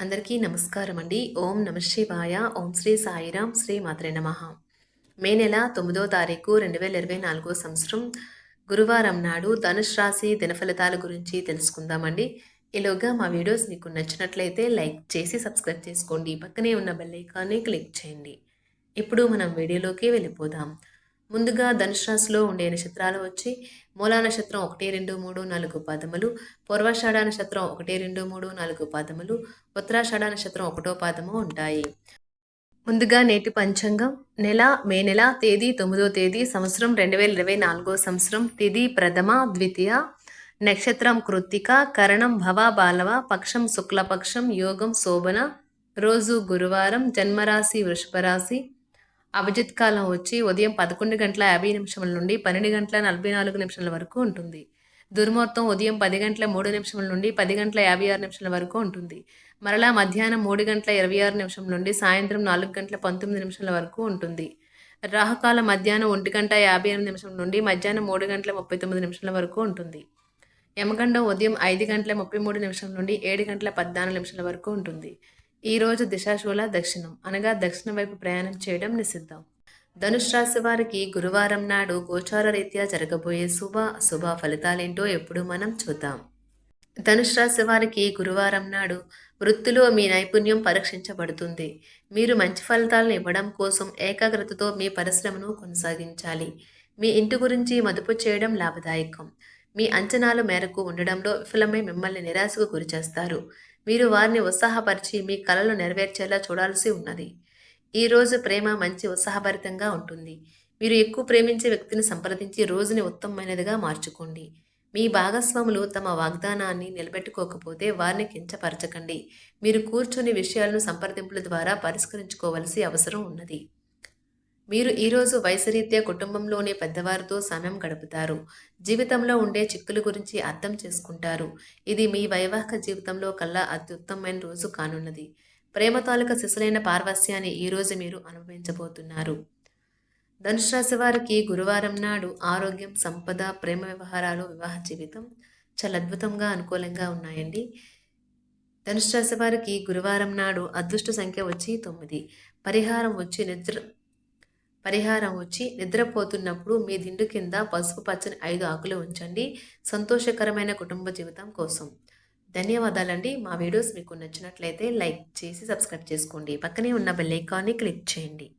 అందరికీ నమస్కారం అండి ఓం నమ శివాయ. ఓం శ్రీ సాయిరాం శ్రీ మాత్రే నమ. మే నెల తొమ్మిదో తారీఖు రెండు వేల ఇరవై నాలుగో సంవత్సరం. గురువారం నాడు ధనుష్ రాశి దినఫలితాల గురించి తెలుసుకుందామండి. ఈలోగా మా వీడియోస్ మీకు నచ్చినట్లయితే లైక్ చేసి సబ్స్క్రైబ్ చేసుకోండి. పక్కనే ఉన్న బెల్ ఐకాన్ని క్లిక్ చేయండి. ఇప్పుడు మనం వీడియోలోకి వెళ్ళిపోదాం. ముందుగా ధనుష్ రాశిలో ఉండే నక్షత్రాలు వచ్చి మూలా నక్షత్రం ఒకటి రెండు మూడు నాలుగు పాదములు పూర్వాషాఢ నక్షత్రం ఒకటి రెండు మూడు నాలుగు పాదములు ఉత్తరాషాఢ నక్షత్రం ఒకటో పాదము ఉంటాయి. ముందుగా నేటి పంచాంగం. నెల మే నెల తేదీ తొమ్మిదో తేదీ సంవత్సరం రెండు వేల ఇరవై నాలుగో సంవత్సరం తిది ప్రథమ ద్వితీయ నక్షత్రం కృత్తిక కరణం భవ బాలవ పక్షం శుక్లపక్షం యోగం శోభన రోజు గురువారం జన్మరాశి వృషభరాశి అభిజిత్ కాలం వచ్చి ఉదయం పదకొండు గంటల యాభై నిమిషముల నుండి పన్నెండు గంటల నలభై నాలుగు నిమిషాల వరకు ఉంటుంది. దుర్ముహూర్తం ఉదయం పది గంటల మూడు నిమిషముల నుండి పది గంటల యాభై ఆరు నిమిషాల వరకు ఉంటుంది. మరలా మధ్యాహ్నం మూడు గంటల ఇరవై ఆరు నిమిషం నుండి సాయంత్రం నాలుగు గంటల పంతొమ్మిది నిమిషాల వరకు ఉంటుంది. రాహుకాలం మధ్యాహ్నం ఒంటి గంట యాభై ఎనిమిది నిమిషం నుండి మధ్యాహ్నం మూడు గంటల ముప్పై తొమ్మిది నిమిషాల వరకు ఉంటుంది. యమగండం ఉదయం ఐదు గంటల ముప్పై మూడు నిమిషం నుండి ఏడు గంటల పద్నాలుగు నిమిషాల వరకు ఉంటుంది. ఈరోజు దిశాశూల దక్షిణం అనగా దక్షిణ వైపు ప్రయాణం చేయడం నిషిద్ధం. ధనుష్ రాశి వారికి గురువారం నాడు గోచార రీత్యా జరగబోయే శుభ అశుభ ఫలితాలేంటో ఎప్పుడు మనం చూద్దాం. ధనుష్ రాశి వారికి గురువారం నాడు వృత్తిలో మీ నైపుణ్యం పరీక్షించబడుతుంది. మీరు మంచి ఫలితాలను ఇవ్వడం కోసం ఏకాగ్రతతో మీ పరిశ్రమను కొనసాగించాలి. మీ ఇంటి గురించి మదుపు చేయడం లాభదాయకం. మీ అంచనాల మేరకు ఉండడంలో విఫలమై మిమ్మల్ని నిరాశకు గురిచేస్తారు మీరు వారిని ఉత్సాహపరిచి మీ కలలు నెరవేర్చేలా చూడాల్సి ఉన్నది. ఈరోజు ప్రేమ మంచి ఉత్సాహభరితంగా ఉంటుంది. మీరు ఎక్కువ ప్రేమించే వ్యక్తిని సంప్రదించి రోజుని ఉత్తమమైనదిగా మార్చుకోండి. మీ భాగస్వాములు తమ వాగ్దానాన్ని నిలబెట్టుకోకపోతే వారిని కించపరచకండి. మీరు కూర్చొని విషయాలను సంప్రదింపుల ద్వారా పరిష్కరించుకోవలసి అవసరం ఉన్నది. మీరు ఈరోజు వయసరీత్యా కుటుంబంలోని పెద్దవారితో సమయం గడుపుతారు. జీవితంలో ఉండే చిక్కుల గురించి అర్థం చేసుకుంటారు. ఇది మీ వైవాహిక జీవితంలో కల్లా అత్యుత్తమైన రోజు కానున్నది. ప్రేమ తాలూక శిశులైన పార్వస్యాన్ని ఈరోజు మీరు అనుభవించబోతున్నారు. ధనుసు రాశి వారికి గురువారం నాడు ఆరోగ్యం సంపద ప్రేమ వ్యవహారాలు వివాహ జీవితం చాలా అద్భుతంగా అనుకూలంగా ఉన్నాయండి. ధనుసు రాశి వారికి గురువారం నాడు అదృష్ట సంఖ్య వచ్చి తొమ్మిది. పరిహారం వచ్చి నిద్ర పరిహారం వచ్చి నిద్రపోతున్నప్పుడు మీ దిండు కింద పసుపు పచ్చని ఐదు ఆకులు ఉంచండి. సంతోషకరమైన కుటుంబ జీవితం కోసం. ధన్యవాదాలండి. మా వీడియోస్ మీకు నచ్చినట్లయితే లైక్ చేసి సబ్స్క్రైబ్ చేసుకోండి. పక్కనే ఉన్న బెల్ ఐకాన్ని క్లిక్ చేయండి.